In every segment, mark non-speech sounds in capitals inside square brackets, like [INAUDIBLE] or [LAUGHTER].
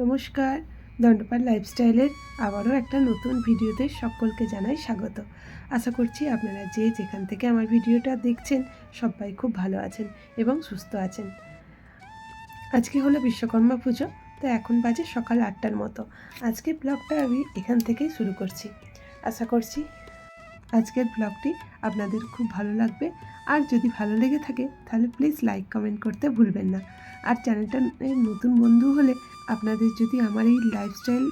নমস্কার। দণ্ডপাল লাইফস্টাইলের আবারও একটা নতুন ভিডিওতে সকলকে জানাই স্বাগত। আশা করছি আপনারা যে যেখান থেকে আমার ভিডিওটা দেখছেন সবাই খুব ভালো আছেন এবং সুস্থ আছেন। আজকে হলো বিশ্বকর্মা পুজো, তো এখন বাজে সকাল আটটার মতো। আজকে ব্লগটা আমি এখান থেকেই শুরু করছি। আশা করছি আজকের ব্লগটি আপনাদের খুব ভালো লাগবে। আর যদি ভালো লেগে থাকে, তাহলে প্লিজ লাইক কমেন্ট করতে ভুলবেন না। আর চ্যানেলটা নতুন বন্ধু হলে আপনাদের যদি আমার এই লাইফস্টাইল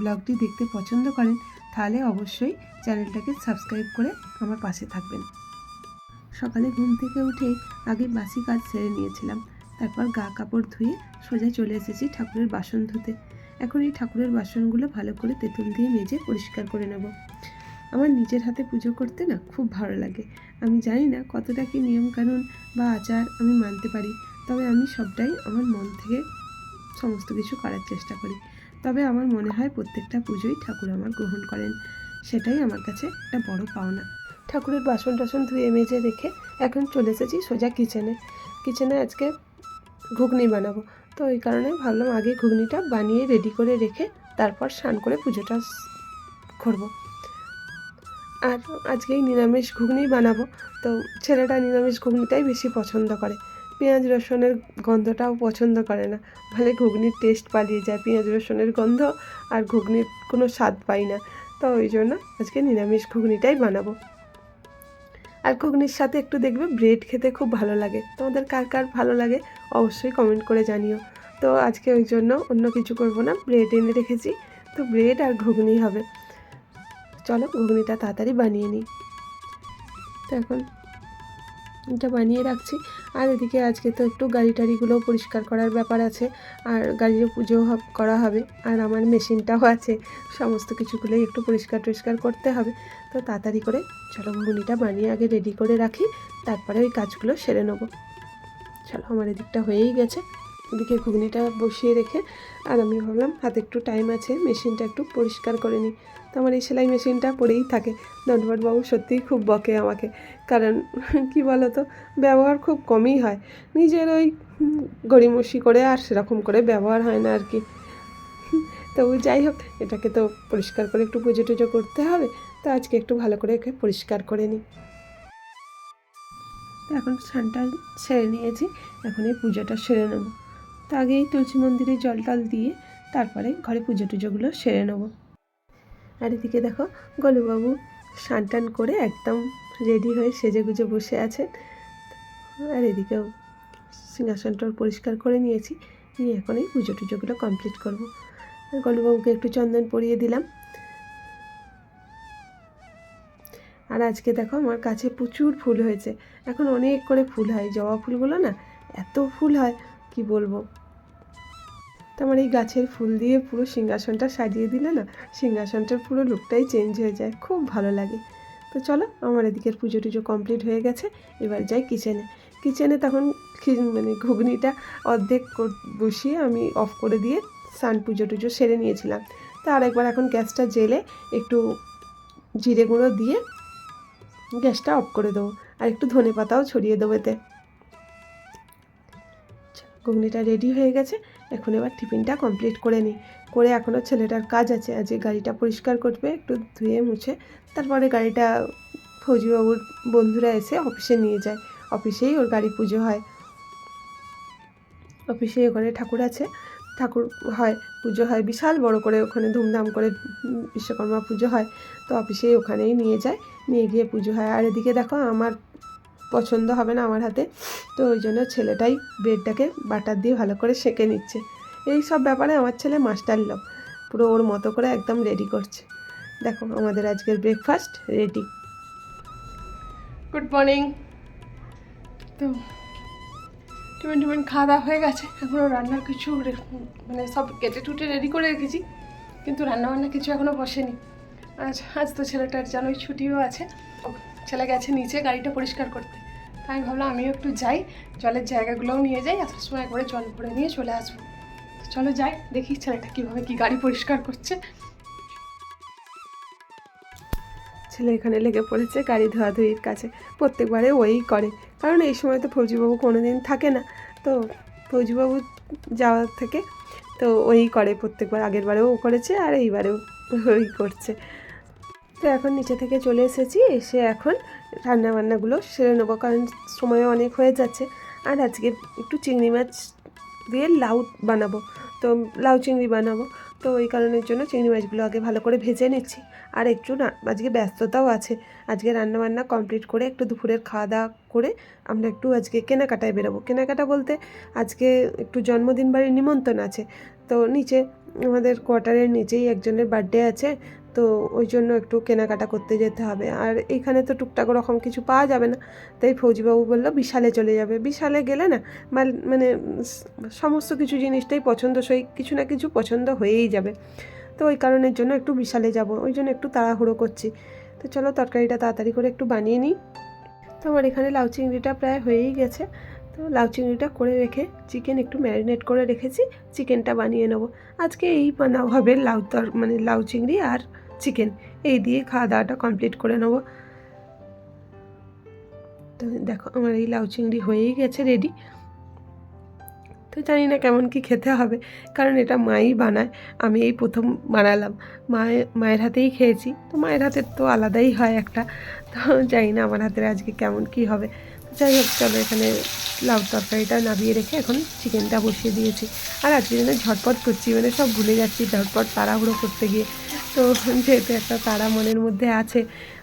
ব্লগটি দেখতে পছন্দ করেন, তাহলে অবশ্যই চ্যানেলটাকে সাবস্ক্রাইব করে আমার পাশে থাকবেন। সকালে ঘুম থেকে উঠে আগে বাসি কাজ সেরে নিয়েছিলাম। তারপর গা কাপড় ধুয়ে সোজা চলে এসেছি ঠাকুরের বাসন ধুতে। এখন এই ঠাকুরের বাসনগুলো ভালো করে তেঁতুল দিয়ে মেজে পরিষ্কার করে নেব। আমার নিজের হাতে পুজো করতে না খুব ভালো লাগে। আমি জানি না কতটা কি নিয়মকানুন বা আচার আমি মানতে পারি, তবে আমি সবটাই আমার মন থেকে সমস্ত কিছু করার চেষ্টা করি। তবে আমার মনে হয় প্রত্যেকটা পুজোই ঠাকুর আমার গ্রহণ করেন, সেটাই আমার কাছে একটা বড় পাওনা। ঠাকুরের বাসন টাসন ধুয়ে মেজে রেখে এখন চলে এসেছি সোজা কিচেনে। কিচেনে আজকে ঘুগনি বানাবো। তো ওই কারণে ভাবলাম আগে ঘুগনিটা বানিয়ে রেডি করে রেখে তারপর স্নান করে পুজোটা করব। আর আজকেই নিরামিষ ঘুগনি বানাবো। তো ছেলেটা নিরামিষ ঘুগনিটাই বেশি পছন্দ করে। পেঁয়াজ রসুনের গন্ধটাও পছন্দ করে না। ফলে ঘুগনির টেস্ট পালিয়ে যায়। পেঁয়াজ রসুনের গন্ধ আর ঘুগনির কোনো স্বাদ পাই না। তো ওই জন্য আজকে নিরামিষ ঘুগনিটাই বানাবো। আর ঘুগনির সাথে একটু দেখবে ব্রেড খেতে খুব ভালো লাগে। তোমাদের কার কার ভালো লাগে অবশ্যই কমেন্ট করে জানিও। তো আজকে ওই জন্য অন্য কিছু করব না। ব্রেড এনে রেখেছি। তো ব্রেড আর ঘুগনি হবে। চলো ঘুগনিটা তাড়াতাড়ি বানিয়ে নিই। তো এখন এটা বানিয়ে রাখছি। আর এদিকে আজকে তো একটু গাড়ি টাড়িগুলো পরিষ্কার করার ব্যাপার আছে। আর গাড়ির পুজো করা হবে। আর আমার মেশিনটাও আছে। সমস্ত কিছুগুলোই একটু পরিষ্কার টরিষ্কার করতে হবে। তো তাড়াতাড়ি করে চলো ঘুগনিটা বানিয়ে আগে রেডি করে রাখি। তারপরে ওই কাজগুলো সেরে নেব। চলো আমার এদিকটা হয়েই গেছে। এদিকে ঘুগনিটা বসিয়ে রেখে, আর আমি ভাবলাম হাতে একটু টাইম আছে মেশিনটা একটু পরিষ্কার করে নিই। তো আমার এই সেলাই মেশিনটা পড়েই থাকে। দণ্ডপাটবাবু সত্যিই খুব বকে আমাকে। কারণ [LAUGHS] কি বলো তো ব্যবহার খুব কমই হয়। নিজের ওই গড়িমসি করে আর সেরকম করে ব্যবহার হয় না আর কি। [LAUGHS] তো যাই হোক, এটাকে তো পরিষ্কার করে একটু পুজো টুজো করতে হবে। তো আজকে একটু ভালো করে একে পরিষ্কার করে নিই। এখন স্নানটা সেরে নিয়েছি। এখন এই পুজোটা সেরে নেব। তো আগেই তুলসী মন্দিরে জল টল দিয়ে তারপরে ঘরে পুজো টুজোগুলো সেরে নেব। আর এদিকে দেখো গলুবাবু স্নান টান করে একদম রেডি হয়ে সেজে গুজে বসে আছেন। আর এদিকেও সিংহাসনটা পরিষ্কার করে নিয়েছি। নিয়ে এখন এই পুজো টুজোগুলো কমপ্লিট করব। গলুবাবুকে একটু চন্দন পরিয়ে দিলাম। আর আজকে দেখো আমার কাছে প্রচুর ফুল হয়েছে। এখন অনেক করে ফুল হয়। জবা ফুলগুলো না এত ফুল হয়, কি বলব? তো আমার এই গাছের ফুল দিয়ে পুরো সিংহাসনটা সাজিয়ে দিলে না, সিংহাসনটার পুরো লুকটাই চেঞ্জ হয়ে যায়, খুব ভালো লাগে। তো চলো, আমার এদিকের পুজো টুজো কমপ্লিট হয়ে গেছে, এবার যাই কিচেনে কিচেনে তখন মানে ঘুগনিটা অর্ধেক বসিয়ে আমি অফ করে দিয়ে সান পুজো টুজো সেরে নিয়েছিলাম। তা আরেকবার এখন গ্যাসটা জেলে একটু জিরে গুঁড়ো দিয়ে গ্যাসটা অফ করে দেবো, আর একটু ধনে পাতাও ছড়িয়ে দেবো এতে। ঘুগনিটা রেডি হয়ে গেছে এখন এবার টিফিনটা কমপ্লিট করে নিই করে এখনও ছেলেটার কাজ আছে। আজকে গাড়িটা পরিষ্কার করবে, একটু ধুয়ে মুছে, তারপরে গাড়িটা ফৌজিবাবুর বন্ধুরা এসে অফিসে নিয়ে যায়। অফিসেই ওর গাড়ি পুজো হয়। অফিসে ওখানে ঠাকুর আছে। ঠাকুর হয়, পুজো হয়। বিশাল বড় করে ওখানে ধুমধাম করে বিশ্বকর্মা পুজো হয়। তো অফিসেই ওখানেই নিয়ে যায়। নিয়ে গিয়ে পুজো হয়। আর এদিকে দেখো আমার পছন্দ হবে না আমার হাতে। তো ওই জন্য ছেলেটাই ব্রেডটাকে বাটার দিয়ে ভালো করে সেঁকে নিচ্ছে। এই সব ব্যাপারে আমার ছেলে মাস্টার লোক পুরো ওর মতো করে একদম রেডি করছে। দেখো আমাদের আজকের ব্রেকফাস্ট রেডি গুড মর্নিং তো টিফিন টিফিন খাওয়া দাওয়া হয়ে গেছে। এখনও রান্নার কিছু মানে সব কেটে টুটে রেডি করে রেখেছি। কিন্তু রান্না বান্না কিছু এখনও বসেনি। আজ আজ তো ছেলেটার জানোই ছুটিও আছে। ছেলে গেছে নিচে গাড়িটা পরিষ্কার করতে। আমি ভাবলাম আমিও একটু যাই, জলের জায়গাগুলোও নিয়ে যাই, আসার সময় একবারে জল ভরে নিয়ে চলে আসব। চলো যাই, দেখি ছেলেটা কীভাবে কী গাড়ি পরিষ্কার করছে। ছেলে এখানে লেগে পড়েছে, গাড়ি ধোয়াধুয়ির কাছে। প্রত্যেকবারে ওই করে, কারণ এই সময় তো ফৌজিবাবু কোনো দিন থাকে না। তো ফৌজিবাবু যাওয়ার থেকে তো ওই করে প্রত্যেকবার, আগের বারেও ও করেছে আর এইবারেও ওই করছে। তো এখন নিচে থেকে চলে এসেছি, এসে এখন রান্না বান্নাগুলো সেরে নেব, কারণ সময় অনেক হয়ে যাচ্ছে। আর আজকে একটু চিংড়ি মাছ দিয়ে লাউ বানাবো। তো লাউ চিংড়ি বানাবো। তো ওই কারণের জন্য চিংড়ি মাছগুলো আগে ভালো করে ভেজে নিচ্ছি। আর একটু না, আজকে ব্যস্ততাও আছে। আজকে রান্না বান্না কমপ্লিট করে একটু দুপুরের খাওয়া দাওয়া করে আমরা একটু আজকে কেনাকাটায় বেরোবো। কেনাকাটা বলতে আজকে একটু জন্মদিন বাড়ির নিমন্ত্রণ আছে। তো নিচে আমাদের কোয়ার্টারের নিচেই একজনের বার্থডে আছে। তো ওই জন্য একটু কেনাকাটা করতে যেতে হবে। আর এখানে তো টুকটাক ওরকম কিছু পাওয়া যাবে না। তাই ফৌজিবাবু বলল, বিশালে চলে যাবে। বিশালে গেলে না মানে সমস্ত কিছু জিনিসটাই পছন্দসই, কিছু না কিছু পছন্দ হয়েই যাবে। তো ওই কারণের জন্য একটু বিশালে যাব, ওই জন্য একটু তাড়াহুড়ো করছি। তো চলো তরকারিটা তাড়াতাড়ি করে একটু বানিয়ে নিই। তো আমার এখানে লাউ চিংড়িটা প্রায় হয়েই গেছে। তো লাউ চিংড়িটা করে রেখে চিকেন একটু ম্যারিনেট করে রেখেছি, চিকেনটা বানিয়ে নেব। আজকে এই বানাও হবে লাউ তর মানে লাউ চিংড়ি আর চিকেন। এই দিয়ে খাওয়া দাওয়াটা কমপ্লিট করে নেব। তো দেখো, আমার এই লাউ চিংড়ি হয়েই গেছে রেডি তো জানি না কেমন কি খেতে হবে, কারণ এটা মাই বানায়, আমি এই প্রথম বানালাম। মায়ের মায়ের হাতেই খেয়েছি, তো মায়ের হাতের তো আলাদাই হয় একটা। তো জানি না আমার হাতের আজকে কেমন কি হবে। যাই হোক, চলো এখানে লাউ তরকারিটা নামিয়ে রেখে এখন চিকেনটা বসিয়ে দিয়েছি। আর আজকে যেন ঝটপট করছি মানে সব ভুলে যাচ্ছি, ঝটপট তাড়াহুড়ো করতে গিয়ে। তো যেহেতু একটা তারা মনের মধ্যে আছে,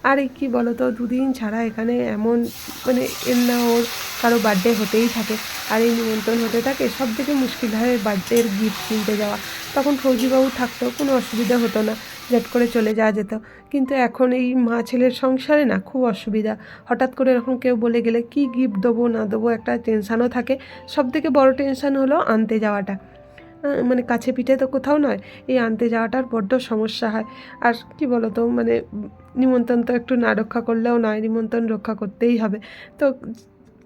আর কি বলো তো দুদিন ছাড়া এখানে এমন মানে এর না ওর কারও বার্থডে হতেই থাকে, আর এই নিমন্ত্রণ হতে থাকে, সব থেকে মুশকিল হয় বার্থডের গিফট কিনতে যাওয়া। তখন ফৌজিবাবু থাকতো কোনো অসুবিধা হতো না লেট করে চলে যাওয়া যেত। কিন্তু এখন এই মা ছেলের সংসারে না খুব অসুবিধা। হঠাৎ করে এরকম কেউ বলে গেলে, কি গিফট দেবো না দেবো? একটা টেনশানও থাকে। সব থেকে বড় টেনশান হলো আনতে যাওয়াটা। মানে কাছে পিঠে তো কোথাও নয়, এই আনতে যাওয়াটার বড্ড সমস্যা হয়। আর কি বলো তো মানে নিমন্ত্রণ তো একটু না রক্ষা করলেও নয়, নিমন্ত্রণ রক্ষা করতেই হবে। তো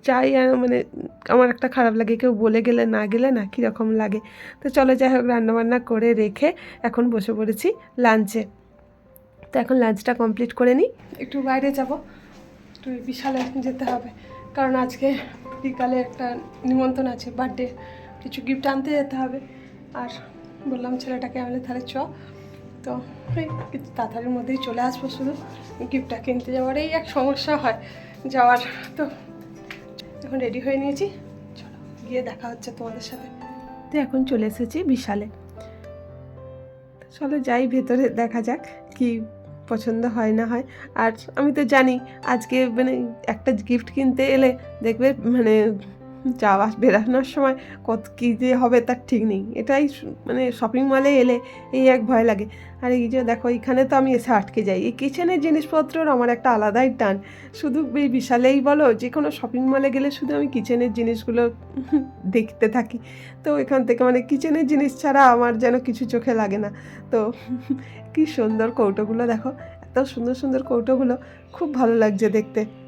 চাই মানে আমার একটা খারাপ লাগে, কেউ বলে গেলে না গেলে না কীরকম লাগে। তো চলো যাই হোক, রান্নাবান্না করে রেখে এখন বসে পড়েছি লাঞ্চে তো এখন লাঞ্চটা কমপ্লিট করে নিই। একটু বাইরে যাব, একটু বিশালে যেতে হবে। কারণ আজকে বিকালে একটা নিমন্ত্রণ আছে বার্থডে কিছু গিফট আনতে যেতে হবে। আর বললাম, ছেলেটাকে আমি তাহলে চ। তো এই তাড়াতাড়ির মধ্যেই চলে আসব শুধু। গিফটটা কিনতে যাওয়ার এই এক সমস্যা হয় যাওয়ার। তো এখন রেডি হয়ে নিয়েছি। চলো, গিয়ে দেখা হচ্ছে তোমাদের সাথে। তো এখন চলে এসেছি বিশালে। চলো যাই, ভেতরে দেখা যাক কি পছন্দ হয় না হয়। আর আমি তো জানি, আজকে মানে একটা গিফট কিনতে এলে দেখবে মানে যাওয়া বেরানোর সময় কত কী যে হবে তার ঠিক নেই। এটাই মানে শপিং মলে এলে এই এক ভয় লাগে। আর এই যে দেখো, এখানে তো আমি এসে আটকে যাই। এই কিচেনের জিনিসপত্রর আমার একটা আলাদাই টান। শুধু এই বিশালেই বলো যে কোনো শপিং মলে গেলে শুধু আমি কিচেনের জিনিসগুলো [LAUGHS] দেখতে থাকি। তো এখান থেকে মানে কিচেনের জিনিস ছাড়া আমার যেন কিছু চোখে লাগে না। তো [LAUGHS] কি সুন্দর কৌটোগুলো দেখো, এত সুন্দর সুন্দর কৌটোগুলো। খুব ভালো লাগছে দেখতে।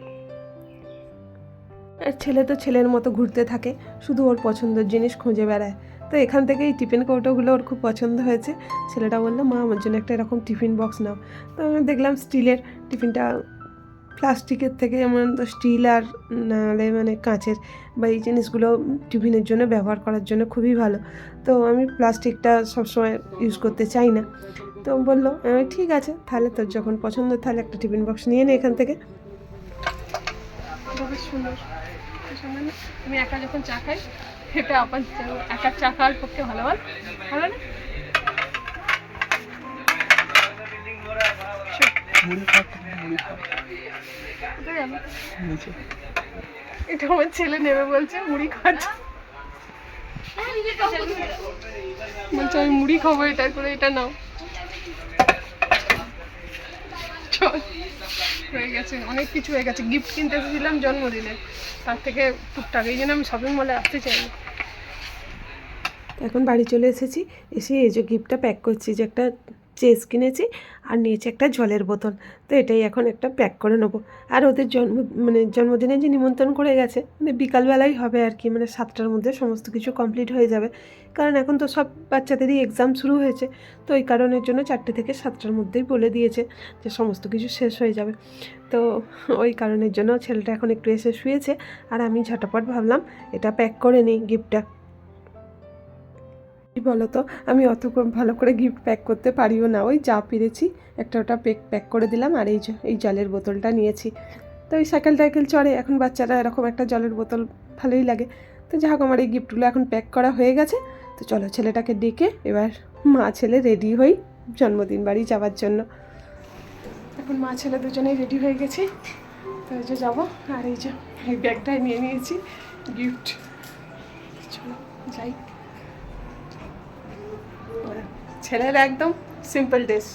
আর ছেলে তো ছেলের মতো ঘুরতে থাকে, শুধু ওর পছন্দের জিনিস খুঁজে বেড়ায়। তো এখান থেকে এই টিফিন কৌটোগুলো ওর খুব পছন্দ হয়েছে। ছেলেটা বলল, মা, আমার জন্য একটা এরকম টিফিন বক্স নাও। তো আমি দেখলাম স্টিলের টিফিনটা প্লাস্টিকের থেকে, যেমন তো স্টিল আর নাহলে মানে কাঁচের বা এই জিনিসগুলো টিফিনের জন্য ব্যবহার করার জন্য খুবই ভালো। তো আমি প্লাস্টিকটা সবসময় ইউজ করতে চাই না। তো বলল আমি ঠিক আছে, তাহলে তোর যখন পছন্দ, তাহলে একটা টিফিন বক্স নিয়ে নে এখান থেকে। সুন্দর। তো না, আমি একা যখন চা খাই এটা আবার একা চা খাওয়ার পক্ষে ভালো বল ভালো না? এটা আমার ছেলে নেবে বলছে মুড়ি খাচ্ছে বলছে আমি মুড়ি খাব এটা করে এটা নাও। চল। হয়ে গেছে, অনেক কিছু হয়ে গেছে। গিফট কিনতে এসেছিলাম জন্মদিনে। তার থেকে টুকটাক, এই জন্য আমি শপিং মলে আসতে চাই এখন বাড়ি চলে এসেছি, এসে এই যে গিফটটা প্যাক করছি, যে একটা চেস কিনেছি আর নিয়েছি একটা জলের বোতল। তো এটাই এখন একটা প্যাক করে নেব। আর ওদের জন্ম মানে জন্মদিনে যে নিমন্ত্রণ করে গেছে মানে বিকালবেলাই হবে আর কি মানে সাতটার মধ্যে সমস্ত কিছু কমপ্লিট হয়ে যাবে। কারণ এখন তো সব বাচ্চাদেরই এক্সাম শুরু হয়েছে, তো ওই কারণের জন্য চারটে থেকে সাতটার মধ্যেই বলে দিয়েছে যে সমস্ত কিছু শেষ হয়ে যাবে। তো ওই কারণের জন্য ছেলেটা এখন একটু এসে শুয়েছে, আর আমি ঝটাপট ভাবলাম এটা প্যাক করে নিই গিফটটা কি বলো তো আমি অত ভালো করে গিফট প্যাক করতে পারিও না। ওই যা পেরেছি, একটা ওটা প্যাক প্যাক করে দিলাম আর এই এই জলের বোতলটা নিয়েছি। তো ওই সাইকেল টাইকেল চড়ে, এখন বাচ্চারা এরকম একটা জলের বোতল ভালোই লাগে। তো যাই হোক আমার এই গিফটগুলো এখন প্যাক করা হয়ে গেছে। তো চলো ছেলেটাকে ডেকে এবার মা ছেলে রেডি হই জন্মদিন বাড়ি যাওয়ার জন্য। এখন মা ছেলে দুজনেই রেডি হয়ে গেছি। তো এই যে যাব, আর এই যে এই ব্যাগটাই নিয়ে নিয়েছি গিফট চলো, যাই ওরা ছেলের একদম সিম্পল ড্রেস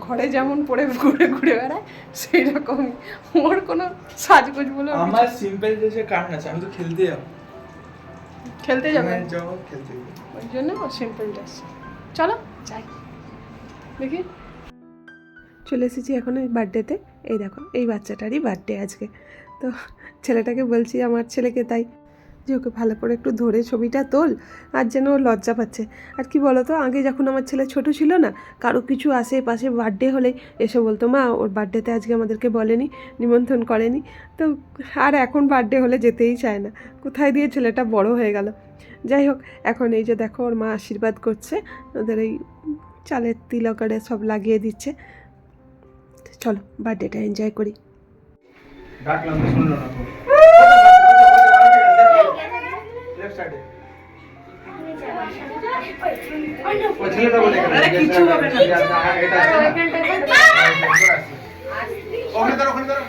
ঘরে যেমন পরে ঘুরে ঘুরে বেড়ায় সেই রকমই ওর কোনো সাজগোজ বলে আমার সিম্পল ড্রেসের কারণ আছে আমি তো খেলতে যাব। খেলতে যাবে? হ্যাঁ, যাব খেলতে যাব। ওই জন্য সিম্পল ড্রেস চলো যাই। দেখি। চলে এসেছি এখন এই বার্থডেতে এই দেখো এই বাচ্চাটারই বার্থডে আজকে। তো ছেলেটাকে বলছি আমার ছেলেকে তাই যে ওকে ভালো করে একটু ধরে ছবিটা তোল, আর যেন ও লজ্জা পাচ্ছে। আর কি বলো তো আগে যখন আমার ছেলে ছোট ছিল না, কারও কিছু আশেপাশে বার্থডে হলে এসে বলতো, মা, ওর বার্থডেতে আজকে আমাদেরকে বলেনি, নিমন্ত্রণ করেনি। তো আর এখন বার্থডে হলে যেতেই চায় না। কোথায় দিয়ে ছেলেটা বড় হয়ে গেল? যাই হোক, এখন এই যে দেখো, ওর মা আশীর্বাদ করছে, ওদের এই চালের তিলকারে সব লাগিয়ে দিচ্ছে। চলো বার্থডেটা এনজয় করি। ডাকলাম শুনলো না লেফট সাইডে ও ছেলেটা বলে আরে কিছু হবে না। এটা ওখানে দাঁড়াও ওখানে দাঁড়াও।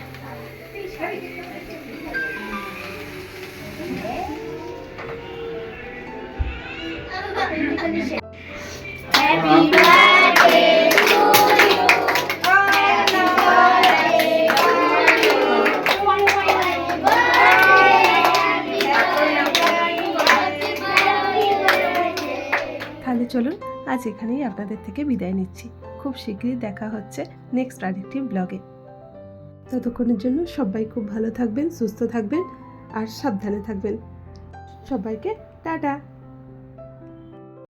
তাহলে চলুন, আজ এখানেই আপনাদের থেকে বিদায় নিচ্ছি। খুব শীঘ্রই দেখা হচ্ছে নেক্সট আরেকটি ব্লগে ততক্ষণের জন্য সবাই খুব ভালো থাকবেন, সুস্থ থাকবেন আর সাবধানে থাকবেন। সবাইকে টাটা!